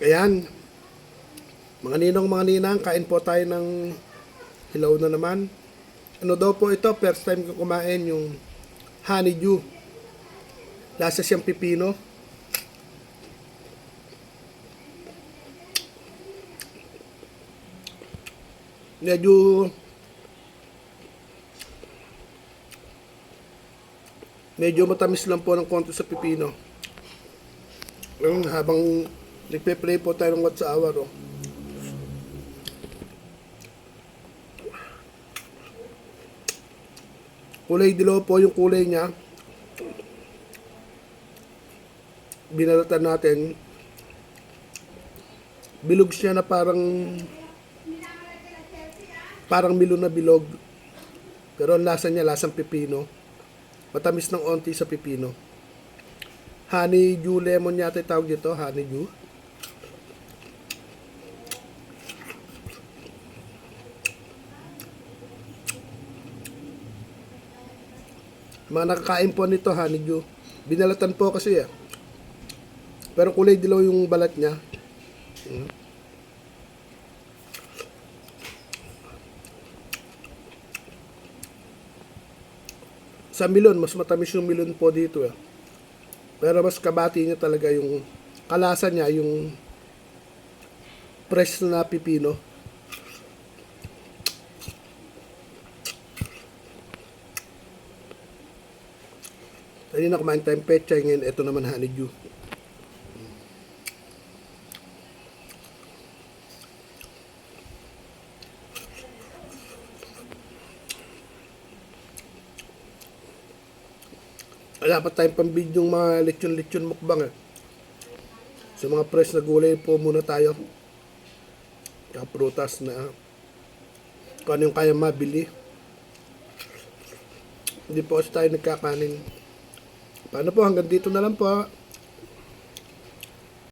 Ayan. Mga ninong, mga ninang, kain po tayo ng hilaw na naman. Ano daw po ito? First time ko kumain yung honeydew. Lasa siyang pipino. Medyo medyo matamis lang po ng konti sa pipino. Yung habang nagpe-play po tayo ng What's Hour, oh. Kulay dilaw po yung kulay niya. Binalatan natin. Bilog siya na parang parang milo na bilog. Pero ang lasa niya, lasang pipino. Matamis ng onti sa pipino. Honeydew lemon yata tawag dito, honeydew. Mga nakakain po nito, honeydew. Binalatan po kasi ah. Pero kulay dilaw yung balat niya. Mm. Sa milon, mas matamis yung milon po dito eh. Pero mas kabati niya talaga yung kalasa niya, yung fresh na pipino. Kanina kumain tayong pechay, ngayon ito naman honeydew. Pa tayong pambidyong mga lechon-lechon mukbang eh. Sa mga fresh na gulay po muna tayo. Kaya prutas na kung ano yung kaya mabili. Hindi po kasi tayo nagkakanin. Paano po, hanggang dito na lang po.